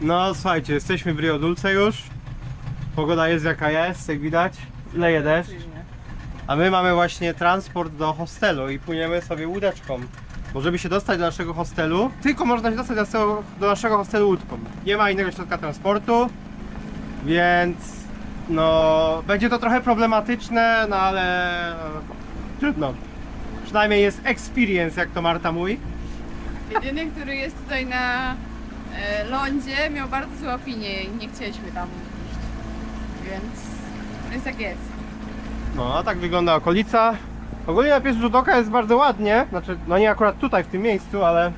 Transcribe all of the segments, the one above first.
No słuchajcie, jesteśmy w Rio Dulce już. Pogoda jest jaka jest, jak widać. Leje deszcz. A my mamy właśnie transport do hostelu i płyniemy sobie łódeczką. Bo żeby się dostać do naszego hostelu, tylko można się dostać do naszego, hostelu łódką. Nie ma innego środka transportu, więc no będzie to trochę problematyczne, no ale no, trudno. Przynajmniej jest experience, jak to Marta mówi. Jedyny, który jest tutaj na e, lądzie, miał bardzo złą opinię i nie chcieliśmy tam iść. Więc jest jak jest. No, a tak wygląda okolica. Ogólnie na pierwszy rzut oka jest bardzo ładnie. Znaczy, no nie akurat tutaj, w tym miejscu, ale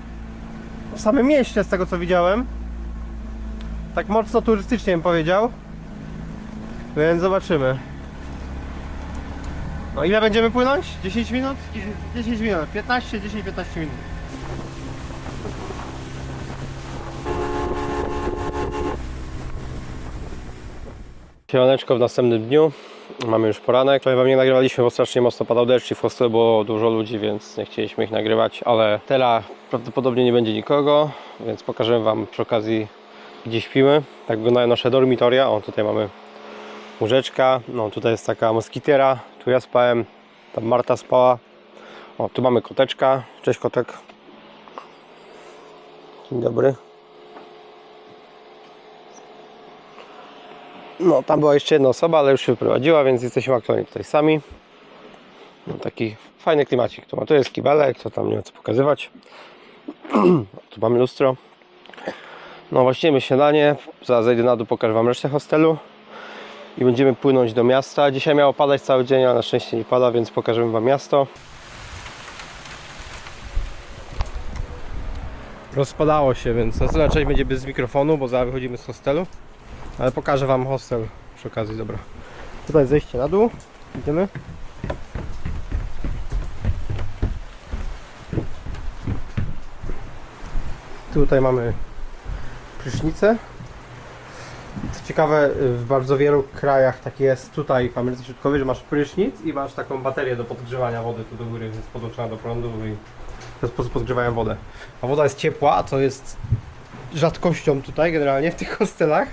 w samym mieście, z tego co widziałem. Tak mocno turystycznie bym powiedział. Więc zobaczymy. No ile będziemy płynąć? 10 minut? 10 minut, 15, 10-15 minut. Siemaneczko w następnym dniu. Mamy już poranek. Wczoraj wam nie nagrywaliśmy, bo strasznie mocno padał deszcz i w hostelu było dużo ludzi, więc nie chcieliśmy ich nagrywać, ale teraz prawdopodobnie nie będzie nikogo, więc pokażemy wam przy okazji gdzie śpimy. Tak wyglądają nasze dormitoria. O, tutaj mamy łóżeczka. No, tutaj jest taka moskitiera. Tu ja spałem, tam Marta spała. O, tu mamy koteczka. Cześć kotek. Dzień dobry. No, tam była jeszcze jedna osoba, ale już się wyprowadziła, więc jesteśmy aktualnie tutaj sami. No, taki fajny klimacik. Tu, ma- tu jest kibelek, to tam nie ma co pokazywać. tu mamy lustro. No, właśnie my śniadanie. Zaraz zejdę na dół, pokażę Wam resztę hostelu. I będziemy płynąć do miasta. Dzisiaj miało padać cały dzień, ale na szczęście nie pada, więc pokażemy Wam miasto. Rozpadało się, więc następna część będzie bez mikrofonu, bo zaraz wychodzimy z hostelu. Ale pokażę Wam hostel przy okazji, dobra. Tutaj zejście na dół. Idziemy. Tutaj mamy prysznicę. Co ciekawe, w bardzo wielu krajach tak jest tutaj w Ameryce Środkowej, że masz prysznic i masz taką baterię do podgrzewania wody tu do góry, jest podłączona do prądu i w ten sposób podgrzewają wodę. A woda jest ciepła, to jest rzadkością tutaj generalnie w tych hostelach.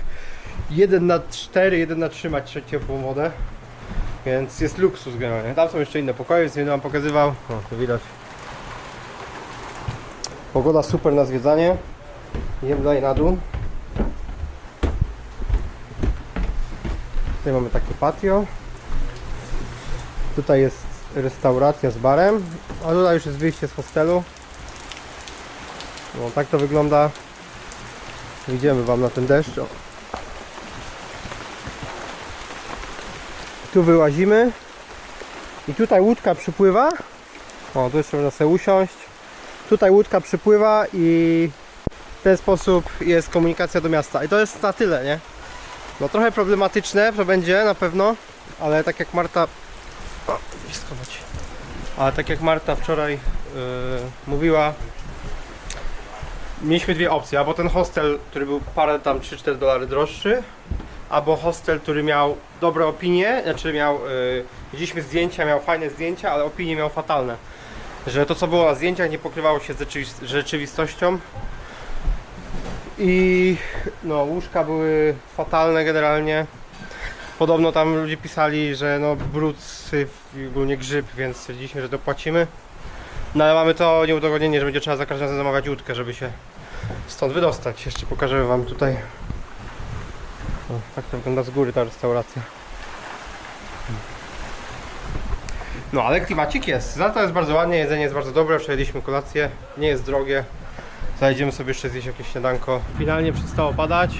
1 na 4, 1 na 3 macie ciepłą wodę. Więc jest luksus generalnie. Tam są jeszcze inne pokoje, więc nie będę wam pokazywał. O, tu widać. Pogoda super na zwiedzanie. Idziemy dalej na dół. Tutaj mamy takie patio. Tutaj jest restauracja z barem. A tutaj już jest wyjście z hostelu. No tak to wygląda. Idziemy wam na ten deszcz. Tu wyłazimy. I tutaj łódka przypływa. O, tu jeszcze można sobie usiąść. Tutaj łódka przypływa i w ten sposób jest komunikacja do miasta. I to jest na tyle, nie? No trochę problematyczne to będzie na pewno, ale tak jak Marta... O. Ale tak jak Marta wczoraj yy, mówiła, mieliśmy dwie opcje, albo ten hostel, który był parę tam 3-4 dolary droższy, albo hostel, który miał dobre opinie, znaczy miał, yy, widzieliśmy zdjęcia, miał fajne zdjęcia, ale opinie miał fatalne. Że to co było na zdjęciach nie pokrywało się z rzeczywist- rzeczywistością. I no, łóżka były fatalne generalnie. Podobno tam ludzie pisali, że no brud, syf ogólnie grzyb, więc stwierdziliśmy, że dopłacimy. No ale mamy to nieudogodnienie, że będzie trzeba za każdym razem zamawiać łódkę, żeby się stąd wydostać. Jeszcze pokażę wam tutaj. Tak to wygląda z góry ta restauracja. No ale klimacik jest. Za to jest bardzo ładnie, jedzenie jest bardzo dobre, przejedliśmy kolację, nie jest drogie. Zajdziemy sobie jeszcze zjeść jakieś śniadanko. Finalnie przestało padać.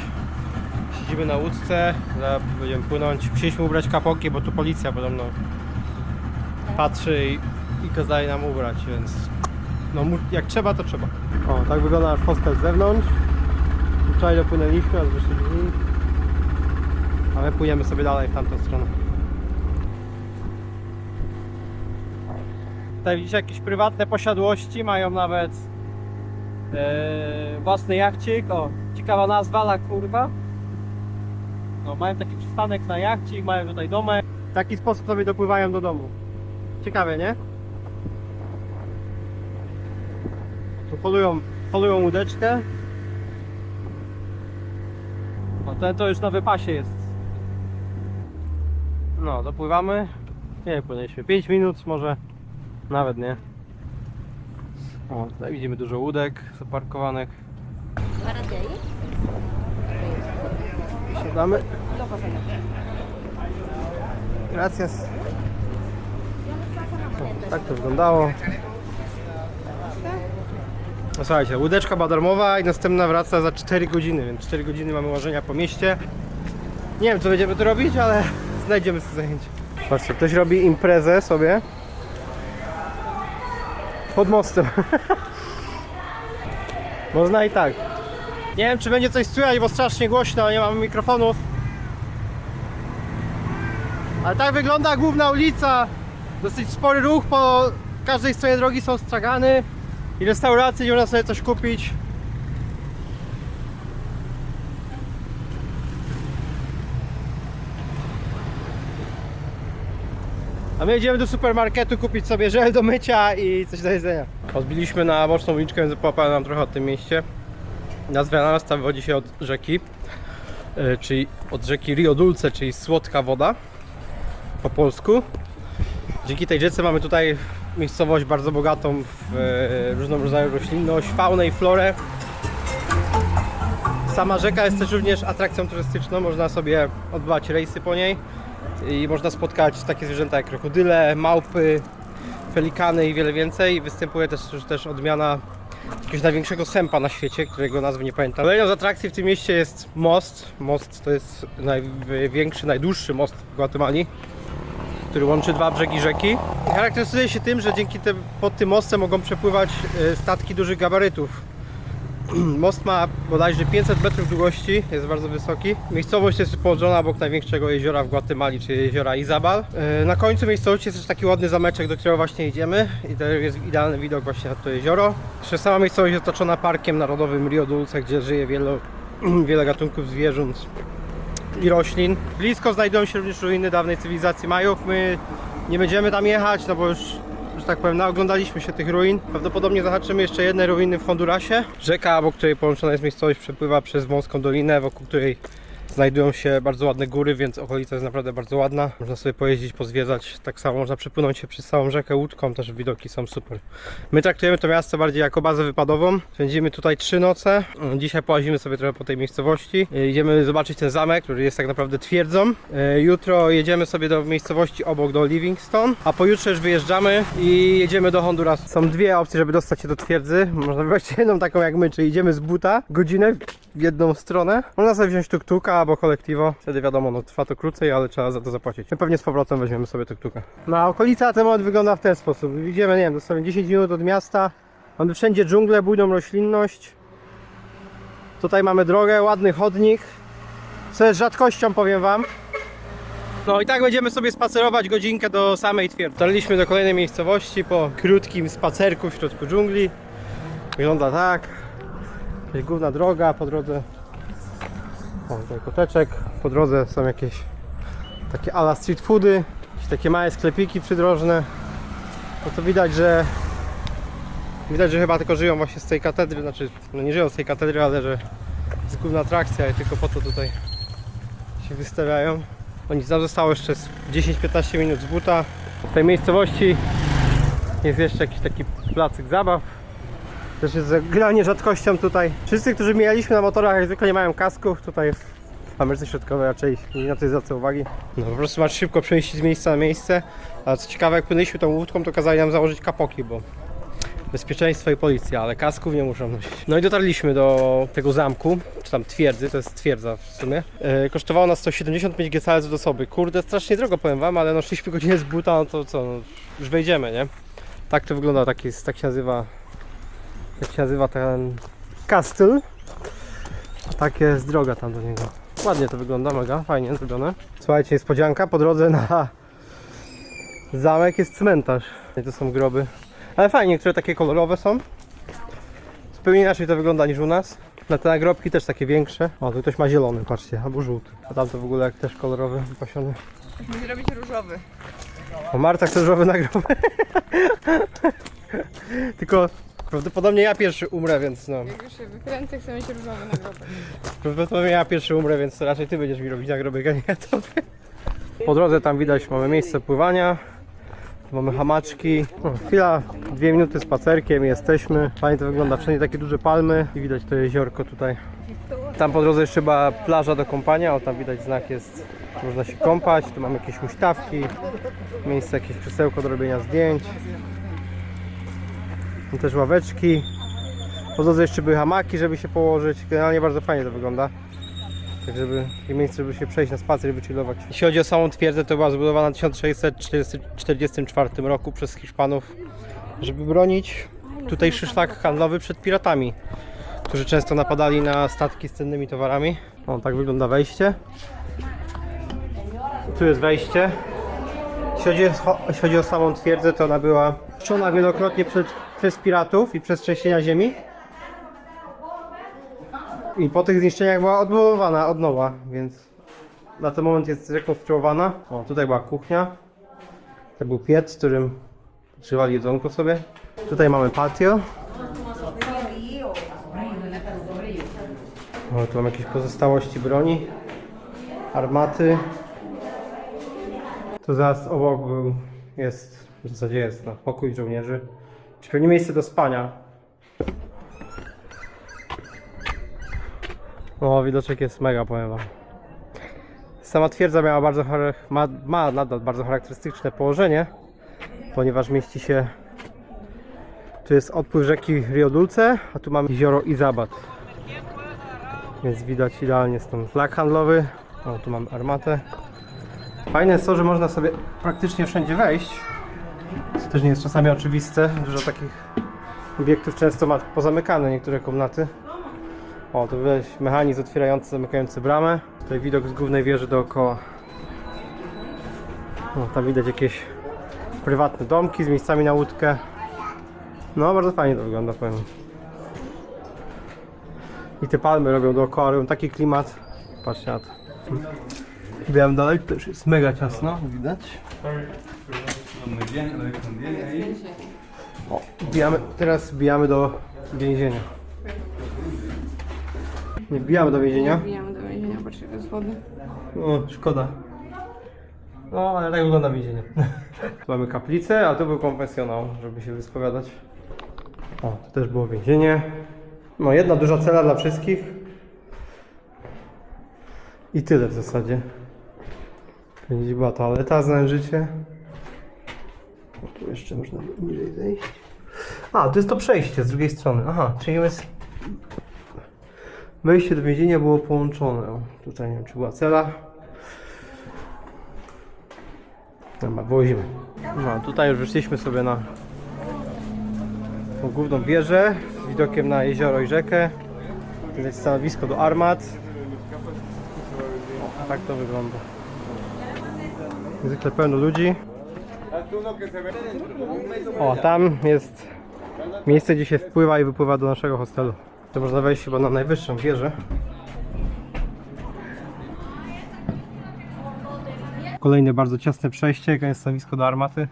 Siedzimy na łódce, zaraz będziemy płynąć. Chcieliśmy ubrać kapoki, bo tu policja podobno patrzy i, i kazali nam ubrać, więc no jak trzeba, to trzeba. O, tak wygląda nasz hostel z zewnątrz. Wczoraj dopłynęliśmy, aż wyszli drzwi. A my płyniemy sobie dalej w tamtą stronę. Tutaj widzicie jakieś prywatne posiadłości, mają nawet e, własny jachcik, o, ciekawa nazwa, la kurwa. No, mają taki przystanek na jachcik, mają tutaj domek. W taki sposób sobie dopływają do domu. Ciekawe, nie? Tu polują, polują łódeczkę. No ten to już na wypasie jest. No, dopływamy. Nie płynęliśmy 5 minut może. Nawet nie. O, tutaj widzimy dużo łódek zaparkowanych. Siadamy. Gracias. O, Tak to wyglądało. No słuchajcie, łódeczka badarmowa i następna wraca za 4 godziny, więc 4 godziny mamy łażenia po mieście. Nie wiem co będziemy tu robić, ale znajdziemy sobie zajęcie. Patrzcie, ktoś robi imprezę sobie pod mostem. Można i tak. Nie wiem czy będzie coś słychać, bo strasznie głośno, nie mamy mikrofonów. Ale tak wygląda główna ulica. Dosyć spory ruch, po każdej stronie drogi są stragany i restauracje, gdzie można sobie coś kupić. A my jedziemy do supermarketu kupić sobie żel do mycia i coś do jedzenia. Odbiliśmy na boczną uliczkę, więc połapałem nam trochę o tym mieście. Nazwa miasta wywodzi się od rzeki, e, czyli od rzeki Rio Dulce, czyli słodka woda po polsku. Dzięki tej rzece mamy tutaj miejscowość bardzo bogatą w e, różną rodzaju roślinność, faunę i florę. Sama rzeka jest też również atrakcją turystyczną, można sobie odbywać rejsy po niej i można spotkać takie zwierzęta jak krokodyle, małpy, pelikany i wiele więcej. Występuje też, też odmiana jakiegoś największego sępa na świecie, którego nazwy nie pamiętam. Kolejną z atrakcji w tym mieście jest most. Most to jest największy, najdłuższy most w Gwatemali który łączy dwa brzegi rzeki. Charakteryzuje się tym, że dzięki tym, pod tym mostem mogą przepływać e, statki dużych gabarytów. Most ma bodajże 500 metrów długości, jest bardzo wysoki. Miejscowość jest położona obok największego jeziora w Gwatemali, czyli jeziora Izabal. E, Na końcu miejscowości jest też taki ładny zameczek, do którego właśnie idziemy i to jest idealny widok właśnie na to jezioro. Jeszcze sama miejscowość jest otoczona parkiem narodowym Rio Dulce, gdzie żyje wiele, wiele gatunków zwierząt i roślin. Blisko znajdują się również ruiny dawnej cywilizacji Majów. My nie będziemy tam jechać, no bo już, tak powiem, naoglądaliśmy się tych ruin. Prawdopodobnie zahaczymy jeszcze jedne ruiny w Hondurasie. Rzeka, obok której połączona jest miejscowość, przepływa przez wąską dolinę, wokół której znajdują się bardzo ładne góry, więc okolica jest naprawdę bardzo ładna. Można sobie pojeździć, pozwiedzać. Tak samo można przepłynąć się przez całą rzekę łódką, też widoki są super. My traktujemy to miasto bardziej jako bazę wypadową. Spędzimy tutaj trzy noce. Dzisiaj połazimy sobie trochę po tej miejscowości. Idziemy zobaczyć ten zamek, który jest tak naprawdę twierdzą. E, Jutro jedziemy sobie do miejscowości obok, do Livingstone, a pojutrze już wyjeżdżamy i jedziemy do Hondurasu. Są dwie opcje, żeby dostać się do twierdzy. Można wybrać jedną taką jak my, czyli idziemy z buta godzinę w jedną stronę. Można sobie wziąć tuk-tuka albo kolektivo. Wtedy wiadomo, no trwa to krócej, ale trzeba za to zapłacić. My pewnie z powrotem weźmiemy sobie tuk-tuka. No a okolica ten moment wygląda w ten sposób. Widzimy, nie wiem, dosłownie 10 minut od miasta. Mamy wszędzie dżunglę, bujną roślinność. Tutaj mamy drogę, ładny chodnik. Co jest rzadkością, powiem wam. No i tak będziemy sobie spacerować godzinkę do samej twierdzy. Dotarliśmy do kolejnej miejscowości po krótkim spacerku w środku dżungli. Wygląda tak. Jest główna droga, po drodze o, tutaj koteczek, po drodze są jakieś takie ala street foody, jakieś takie małe sklepiki przydrożne. No to widać, że widać, że chyba tylko żyją właśnie z tej katedry, znaczy no nie żyją z tej katedry, ale że jest główna atrakcja i tylko po to tutaj się wystawiają. No nic, nam zostało jeszcze z 10-15 minut z buta. W tej miejscowości jest jeszcze jakiś taki placyk zabaw. Też jest granie rzadkością tutaj. Wszyscy, którzy mijaliśmy na motorach, jak zwykle nie mają kasków. Tutaj w Ameryce Środkowej raczej nie na to zwraca uwagi. No po prostu masz szybko przejść z miejsca na miejsce. A co ciekawe, jak płynęliśmy tą łódką, to kazali nam założyć kapoki, bo bezpieczeństwo i policja, ale kasków nie muszą nosić. No i dotarliśmy do tego zamku, czy tam twierdzy, to jest twierdza w sumie. E, kosztowało nas 175 GCL z osoby. Kurde, strasznie drogo powiem wam, ale no szliśmy godzinę z buta, no to co, no, już wejdziemy, nie? Tak to wygląda, jest, tak się nazywa jak się nazywa ten kastel. A tak jest droga tam do niego. Ładnie to wygląda, mega, fajnie zrobione. Słuchajcie, niespodzianka, po drodze na zamek jest cmentarz. I to są groby. Ale fajnie, niektóre takie kolorowe są. Zupełnie inaczej to wygląda niż u nas. Na te nagrobki też takie większe. O, tu ktoś ma zielony, patrzcie, albo żółty. A tam to w ogóle jak też kolorowy, wypasiony. Musi robić różowy. O, Marta chce różowy nagrobek. Tylko Prawdopodobnie ja pierwszy umrę, więc no. Jak już się wykręcę, chcę mieć różowy nagrobek. Prawdopodobnie ja pierwszy umrę, więc to raczej ty będziesz mi robić nagrobek, a nie ja tobie. Po drodze tam widać mamy miejsce pływania. Mamy hamaczki. O, chwila, dwie minuty spacerkiem jesteśmy. Fajnie to wygląda, wszędzie takie duże palmy i widać to jeziorko tutaj. Tam po drodze jeszcze była plaża do kąpania, o tam widać znak jest, można się kąpać. Tu mamy jakieś huśtawki, miejsce jakieś krzesełko do robienia zdjęć. Tu też ławeczki. Po drodze jeszcze były hamaki, żeby się położyć. Generalnie bardzo fajnie to wygląda. Tak żeby takie miejsce, żeby się przejść na spacer i wychillować. Jeśli chodzi o samą twierdzę, to była zbudowana w 1644 roku przez Hiszpanów, żeby bronić tutejszy szlak handlowy przed piratami, którzy często napadali na statki z cennymi towarami. O, tak wygląda wejście. Tu jest wejście. Jeśli chodzi, o, samą twierdzę, to ona była niszczona wielokrotnie przed, przez piratów i przez trzęsienia ziemi. I po tych zniszczeniach była odbudowana od nowa, więc na ten moment jest zrekonstruowana. O, tutaj była kuchnia. To był piec, w którym używali jedzonko sobie. Tutaj mamy patio. O, tu mam jakieś pozostałości broni, armaty. Tu zaraz obok był, jest, w zasadzie jest no, pokój żołnierzy. Czy pewnie miejsce do spania. O, widoczek jest mega, powiem wam. Sama twierdza miała bardzo, ma, ma nadal bardzo charakterystyczne położenie, ponieważ mieści się tu jest odpływ rzeki Rio Dulce, a tu mamy jezioro Izabat. Więc widać idealnie stąd flag handlowy. O, tu mamy armatę. Fajne jest to, że można sobie praktycznie wszędzie wejść. Też nie jest czasami oczywiste. Dużo takich obiektów często ma pozamykane niektóre komnaty. O, tu widać mechanizm otwierający, zamykający bramę. Tutaj widok z głównej wieży dookoła. O, tam widać jakieś prywatne domki z miejscami na łódkę. No, bardzo fajnie to wygląda, powiem. I te palmy robią dookoła, robią taki klimat. Patrzcie na to. Białem dalej, już jest mega ciasno, widać. O, bijamy, teraz bijamy do więzienia. Nie wbijamy do więzienia. Wbijamy do więzienia, patrzcie, to jest wody. O, szkoda. No, ale tak wygląda więzienie. tu mamy kaplicę, a tu był konfesjonał, żeby się wyspowiadać. O, tu też było więzienie. No, jedna duża cela dla wszystkich. I tyle w zasadzie. Będzie była toaleta, znałem życie. Tu jeszcze można niżej zejść. A, to jest to przejście z drugiej strony. Aha, czyli jest Wejście do więzienia było połączone. Tutaj nie wiem, czy była cela. Dobra, wyłozimy. No, tutaj już wyszliśmy sobie na tą główną wieżę z widokiem na jezioro i rzekę. Widać stanowisko do armat. O, tak to wygląda. Zwykle pełno ludzi. O, tam jest miejsce, gdzie się wpływa i wypływa do naszego hostelu. To można wejść chyba na najwyższą wieżę. Kolejne bardzo ciasne przejście, koniec stanowisko do armaty.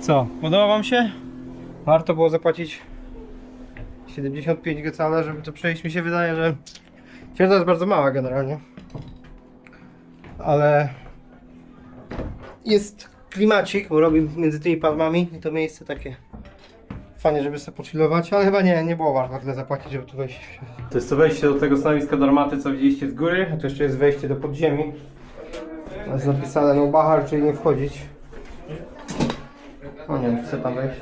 Co, podoba wam się? Warto było zapłacić 75 gecale, żeby to przejść. Mi się wydaje, że twierdza jest bardzo mała generalnie. Ale jest klimacik, bo robi między tymi palmami i to miejsce takie fajnie, żeby sobie pochillować, ale chyba nie, nie było warto tyle zapłacić, żeby tu wejść. To jest to wejście do tego stanowiska do armaty, co widzieliście z góry, a tu jeszcze jest wejście do podziemi. To jest napisane no bahar, czyli nie wchodzić. O nie wiem, chcę tam wejść.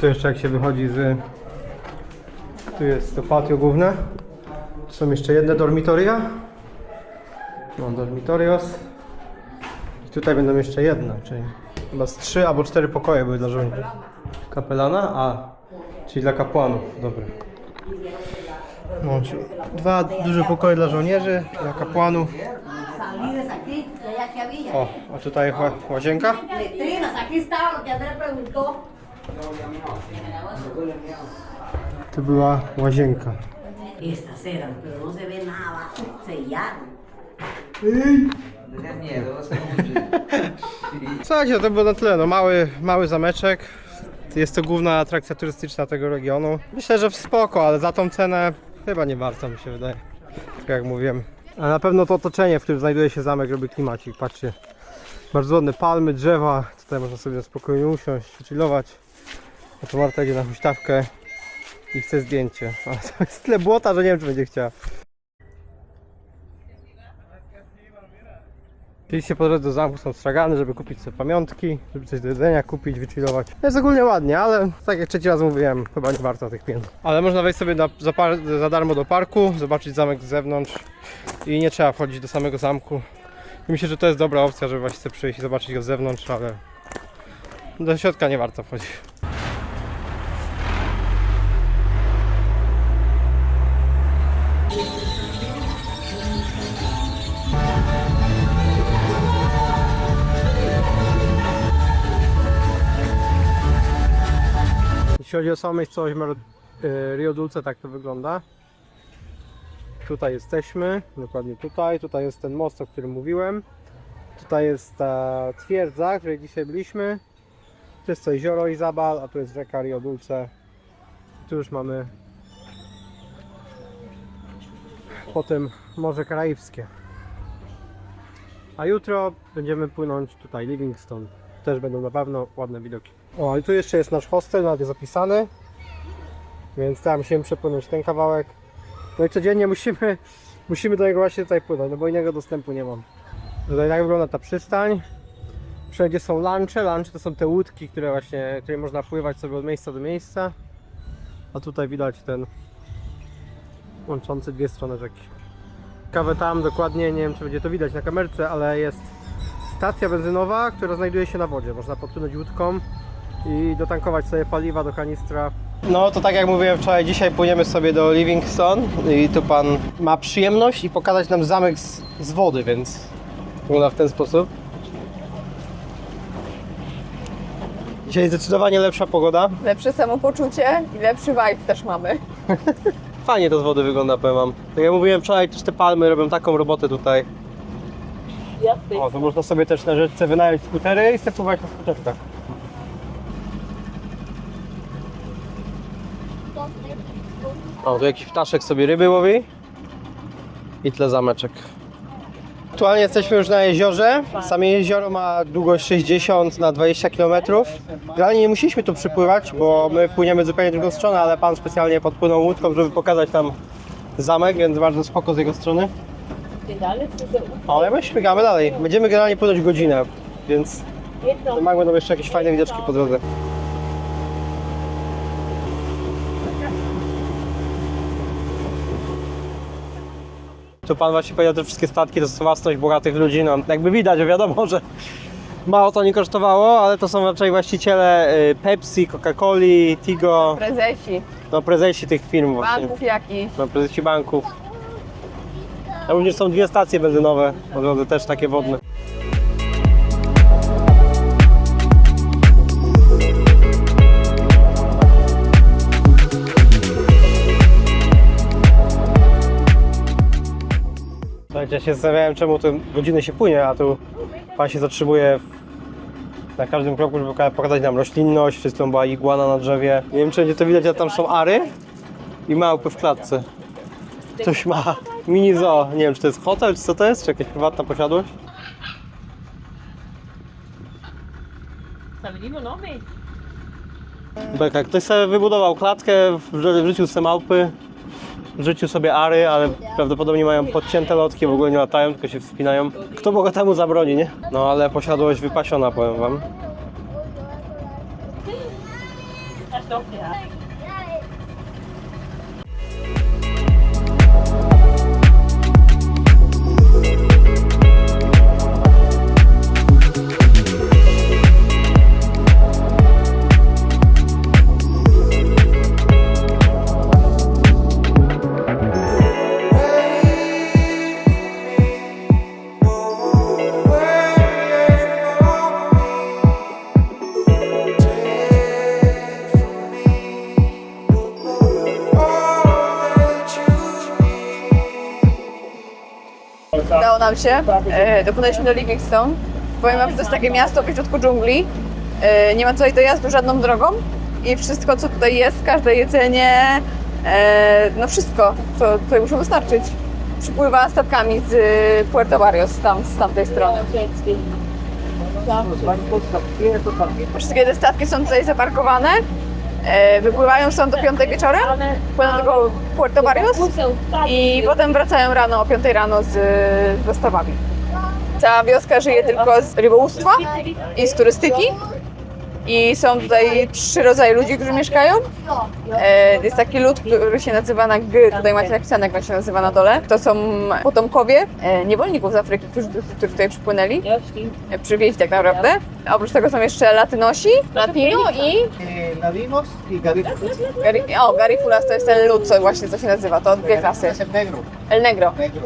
Tu jeszcze jak się wychodzi z... Tu jest to patio główne. Są jeszcze jedne dormitoria. No, dormitorios. I tutaj będą jeszcze jedne, czyli chyba z trzy albo cztery pokoje były dla żołnierzy. Kapelana, a czyli dla kapłanów, dobra. No, dwa duże pokoje dla żołnierzy, dla kapłanów. O, a tutaj ła- łazienka. Tu była łazienka. Estas eran, pero no se ve nada abajo, sellaron. Miedo, a morir. Słuchajcie, to było na tyle. No, mały, mały zameczek. Jest to główna atrakcja turystyczna tego regionu. Myślę, że w spoko, ale za tą cenę chyba nie warto mi się wydaje. Tak jak mówiłem. Ale na pewno to otoczenie, w którym znajduje się zamek, robi klimacik. Patrzcie. Bardzo ładne palmy, drzewa. Tutaj można sobie spokojnie usiąść, chillować. A to Marta idzie na huśtawkę i chce zdjęcie. Ale to jest tyle błota, że nie wiem, czy będzie chciała. Oczywiście po drodze do zamku są stragany, żeby kupić sobie pamiątki, żeby coś do jedzenia kupić, wychillować. Jest ogólnie ładnie, ale tak jak trzeci raz mówiłem, chyba nie warto tych pieniędzy. Ale można wejść sobie na, za, par, za darmo do parku, zobaczyć zamek z zewnątrz i nie trzeba wchodzić do samego zamku. I myślę, że to jest dobra opcja, żeby właśnie przyjść i zobaczyć go z zewnątrz, ale do środka nie warto wchodzić. Chodzi o samą miejscowość Rio Dulce, tak to wygląda. Tutaj jesteśmy, dokładnie tutaj. Tutaj jest ten most, o którym mówiłem. Tutaj jest ta twierdza, w której dzisiaj byliśmy. Tu jest to jezioro Izabal, a tu jest rzeka Rio Dulce. Tu już mamy potem Morze Karaibskie. A jutro będziemy płynąć tutaj, Livingston. Też będą na pewno ładne widoki. O, i tu jeszcze jest nasz hostel, nawet jest. Więc tam musimy przepłynąć ten kawałek. No i codziennie musimy, musimy do niego właśnie tutaj płynąć, no bo innego dostępu nie mam. Tutaj tak wygląda ta przystań. Wszędzie są lunche. Lunche to są te łódki, które właśnie, które można pływać sobie od miejsca do miejsca. A tutaj widać ten łączący dwie strony rzeki. Kawę tam dokładnie, nie wiem czy będzie to widać na kamerce, ale jest stacja benzynowa, która znajduje się na wodzie. Można podpłynąć łódką i dotankować sobie paliwa do kanistra. No to tak jak mówiłem wczoraj, dzisiaj płyniemy sobie do Livingston i tu pan ma przyjemność i pokazać nam zamek z, z wody, więc wygląda w ten sposób. Dzisiaj zdecydowanie lepsza pogoda. Lepsze samopoczucie i lepszy vibe też mamy. Fajnie to z wody wygląda, powiem wam. Tak jak mówiłem wczoraj, też te palmy robią taką robotę tutaj. O, to można sobie też na rzeczce wynająć skutery i sobie pływać na skuterkach. O, tu jakiś ptaszek sobie ryby łowi. I tle zameczek. Aktualnie jesteśmy już na jeziorze. Same jezioro ma długość 60 na 20 km. Generalnie nie musieliśmy tu przypływać, bo my płyniemy zupełnie drugą stronę, ale pan specjalnie podpłynął łódką, żeby pokazać tam zamek, więc bardzo spoko z jego strony. Ale my śmigamy dalej. Będziemy generalnie płynąć godzinę, więcmak będą jeszcze jakieś fajne widoczki po drodze. Tu pan właśnie powiedział, że te wszystkie statki to są własność bogatych ludzi. No, jakby widać, wiadomo, że mało to nie kosztowało, ale to są raczej właściciele y, Pepsi, Coca-Coli, Tigo, Prezesi, no prezesi tych firm właśnie. banków jakichś. No, prezesi banków. A również są dwie stacje benzynowe, po drodze też takie wodne. Ja się zastanawiałem czemu tu godziny się płynie, a tu pan się zatrzymuje na każdym kroku, żeby poka- pokazać nam roślinność, wszystko była igłana na drzewie. Nie wiem czy będzie to widać, ale tam są ary i małpy w klatce. Ktoś ma mini zoo. Nie wiem, czy to jest hotel, czy co to jest, czy jakaś prywatna posiadłość. Beka, ktoś sobie wybudował klatkę, wrzu- wrzucił sobie małpy, wrzucił sobie ary, ale prawdopodobnie mają podcięte lotki, w ogóle nie latają, tylko się wspinają. Kto Boga temu zabroni, nie? No ale posiadłość wypasiona, powiem wam. Udało nam się. E, dopłynęliśmy do Livingstone. Powiem wam, że to jest takie miasto w środku dżungli. E, nie ma tutaj dojazdu żadną drogą i wszystko, co tutaj jest, każde jedzenie, e, no wszystko, to tutaj muszą wystarczyć. Przypływa statkami z e, Puerto Barrios, tam z tamtej strony. Wszystkie te statki są tutaj zaparkowane. E, wypływają stąd do 5 wieczorem, płyną do Puerto Barrios i potem wracają rano o 5 rano z dostawami. Cała wioska żyje tylko z rybołówstwa i z turystyki. I są tutaj trzy rodzaje ludzi, którzy mieszkają. E, jest taki lud, który się nazywa na G. Tutaj macie napisane, jak on się nazywa na dole. To są potomkowie e, niewolników z Afryki, którzy, którzy tutaj przypłynęli. E, Przywieźli tak naprawdę. A oprócz tego są jeszcze Latynosi, Latino i eh, ladinos y. Gari, o, Garifulas to jest ten lud, co właśnie co się nazywa, to dwie klasy. Es el negro, El Negro, negro.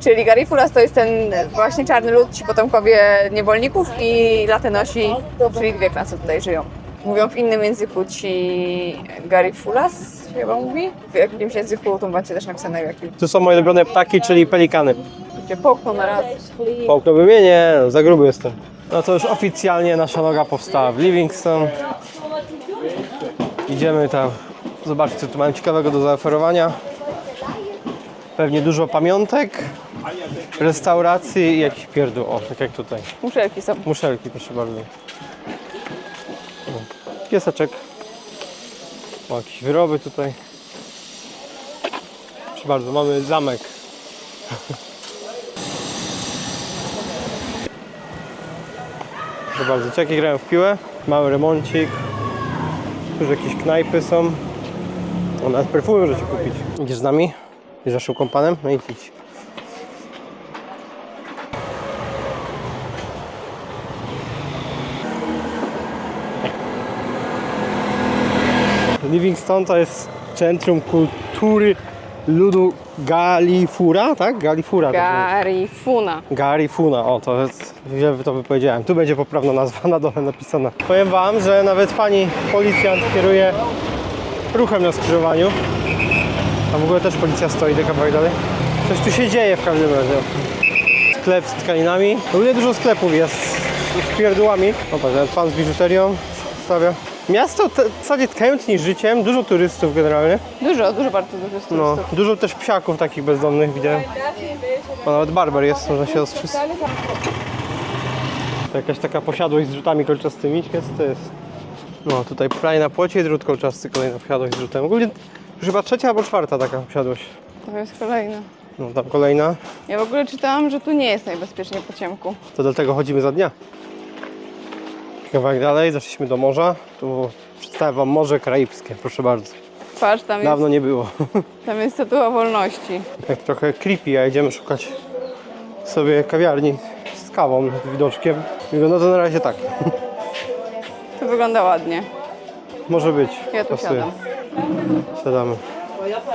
Czyli Garifulas to jest ten właśnie czarny lud, ci potomkowie niewolników i Latynosi, czyli dwie klasy tutaj żyją. Mówią w innym języku ci Garifulas, chyba mówi. W jakimś języku, tu macie też napisane w jakim. Tu są moje ulubione ptaki, czyli pelikany. Gdzie połkną na raz. Połknąłby mnie? Nie, no, za gruby jestem. No to już oficjalnie nasza noga powstała w Livingstone. Idziemy tam zobaczyć, co tu mają ciekawego do zaoferowania. Pewnie dużo pamiątek, restauracji i jakiś pierdół. O, tak jak tutaj. Muszelki są. Muszelki, proszę bardzo. O, Pieseczek. O, jakieś wyroby tutaj. Proszę bardzo, mamy zamek. Proszę bardzo, dzieciaki grają w piłę. Mały remoncik. Tu już jakieś knajpy są. O, nawet perfumy możecie kupić. Idziesz z nami? Idziesz naszym kompanem? No idź, idź. Livingstone to jest centrum kultury ludu Galifura, tak? Galifura. Garifuna. Garifuna, o to jest, źle to wypowiedziałem. Tu będzie poprawna nazwa na dole napisana. Powiem Wam, że nawet pani policjant kieruje ruchem na skrzyżowaniu. Tam w ogóle też policja stoi, tak kawałek dalej. Coś tu się dzieje w każdym razie. Sklep z tkaninami. W ogóle dużo sklepów jest z. O, nawet pan z biżuterią stawia. Miasto te- w zasadzie tętni życiem, dużo turystów generalnie. Dużo, dużo bardzo dużo No, turystów. dużo też psiaków takich bezdomnych widziałem. O, nawet barber jest, można się ostrzyć. To jakaś taka posiadłość z rzutami kolczastymi, ciekawe co to jest. No, tutaj prawie na płocie i drut kolczasty, kolejna posiadłość z rzutem. Ogólnie już chyba trzecia albo czwarta taka posiadłość. To jest kolejne. No, tam kolejna. Ja w ogóle czytałam, że tu nie jest najbezpieczniej po ciemku. To dlatego chodzimy za dnia. Kawałek dalej, zeszliśmy do morza. Tu przedstawię Wam Morze Karaibskie, proszę bardzo. Patrz, tam jest, Dawno nie było. tam jest statua wolności. Tak trochę creepy, a idziemy szukać sobie kawiarni z kawą, z widoczkiem. Wygląda to na razie tak. To wygląda ładnie. Może być. Ja tu Pasuje. siadam. Siadamy.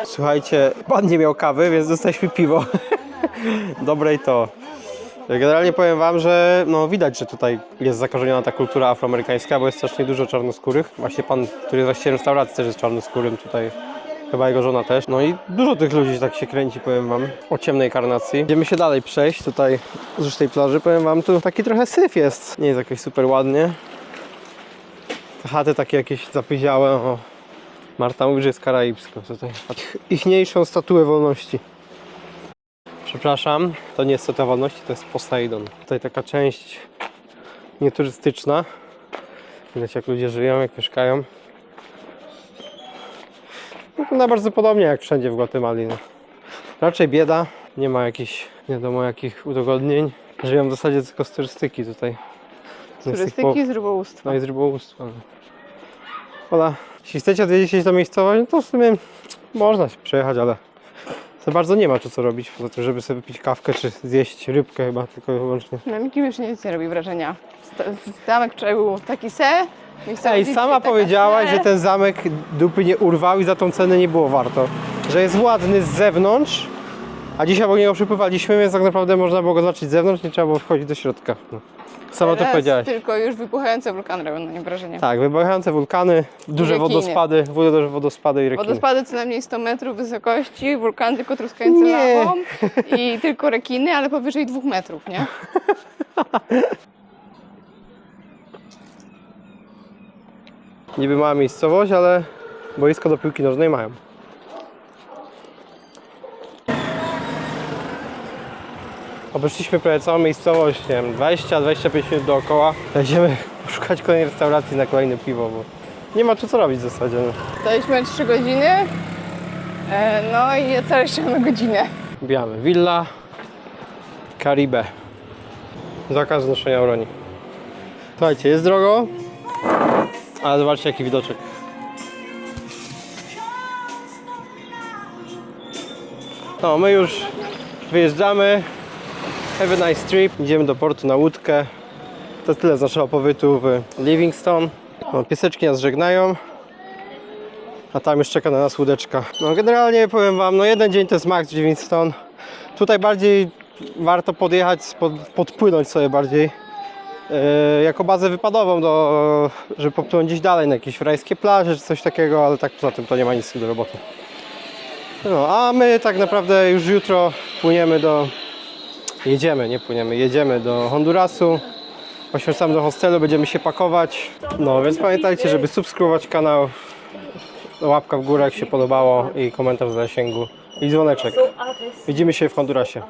Słuchajcie, pan nie miał kawy, więc dostaliśmy piwo. Dobre i to. Generalnie powiem wam, że no widać, że tutaj jest zakorzeniona ta kultura afroamerykańska, bo jest strasznie dużo czarnoskórych. Właśnie pan, który jest właścicielem restauracji też jest czarnoskórym tutaj. Chyba jego żona też. No i dużo tych ludzi tak się kręci, powiem wam, o ciemnej karnacji. Będziemy się dalej przejść tutaj wzdłuż tej plaży. Powiem wam, tu taki trochę syf jest. Nie jest jakoś super ładnie. Te chaty takie jakieś zapyziałe. O. Marta mówi, że jest karaibsko tutaj. Ich- Ichniejszą statuę wolności. Przepraszam, to nie jest statua wolności, to jest Poseidon. Tutaj taka część nieturystyczna. Widać jak ludzie żyją, jak mieszkają. Wygląda bardzo podobnie jak wszędzie w Gwatemali. No. Raczej bieda, nie ma jakichś nie wiadomo jakich udogodnień. Żyją w zasadzie tylko z turystyki tutaj. Z Turystyki z rybołówstwa. no i z rybołówstwa. Ola, jeśli chcecie odwiedzić tą miejscowość, no to w sumie można się przejechać, ale za bardzo nie ma tu co robić, poza tym, żeby sobie wypić kawkę czy zjeść rybkę chyba tylko i wyłącznie. Na nikim już nic nie robi wrażenia. Zamek wczoraj był taki se. Ej, sama taka powiedziałaś, se. że ten zamek dupy nie urwał i za tą cenę nie było warto. Że jest ładny z zewnątrz, a dzisiaj obok niego przypływaliśmy, więc tak naprawdę można było go zobaczyć z zewnątrz, nie trzeba było wchodzić do środka. No. Sama to powiedziałaś. tylko już wybuchające wulkany robią na nie wrażenie. Tak, wybuchające wulkany, duże rekiny. wodospady, duże wodospady i rekiny. Wodospady co najmniej 100 metrów wysokości, wulkany tylko truskające Nie. lawą i tylko rekiny, ale powyżej 2 metrów, nie? Niby mała miejscowość, ale boisko do piłki nożnej mają. Obeszliśmy prawie całą miejscowość, nie wiem, 20-25 minut dookoła. Będziemy szukać kolejnej restauracji na kolejne piwo, bo nie ma tu co robić w zasadzie. No. Staliśmy 3 godziny, e, no i całe jeszcze mamy godzinę. Bijamy Villa Caribe. Zakaz noszenia broni. Słuchajcie, jest drogo, ale zobaczcie jaki widoczek. No, my już wyjeżdżamy. Have a nice trip. Idziemy do portu na łódkę. To tyle z naszego pobytu w Livingstone. No, pieseczki nas żegnają. A tam już czeka na nas łódeczka. No generalnie powiem Wam, no jeden dzień to jest max Livingstone. Tutaj bardziej warto podjechać, pod, podpłynąć sobie bardziej. Yy, jako bazę wypadową, do, żeby popłynąć gdzieś dalej na jakieś rajskie plaże czy coś takiego, ale tak poza tym to nie ma nic do roboty. No, a my tak naprawdę już jutro płyniemy do... Jedziemy, nie płyniemy, jedziemy do Hondurasu. Poświęcamy do hostelu, będziemy się pakować. No, więc pamiętajcie, żeby subskrybować kanał, łapka w górę jak się podobało i komentarz w zasięgu i dzwoneczek. Widzimy się w Hondurasie.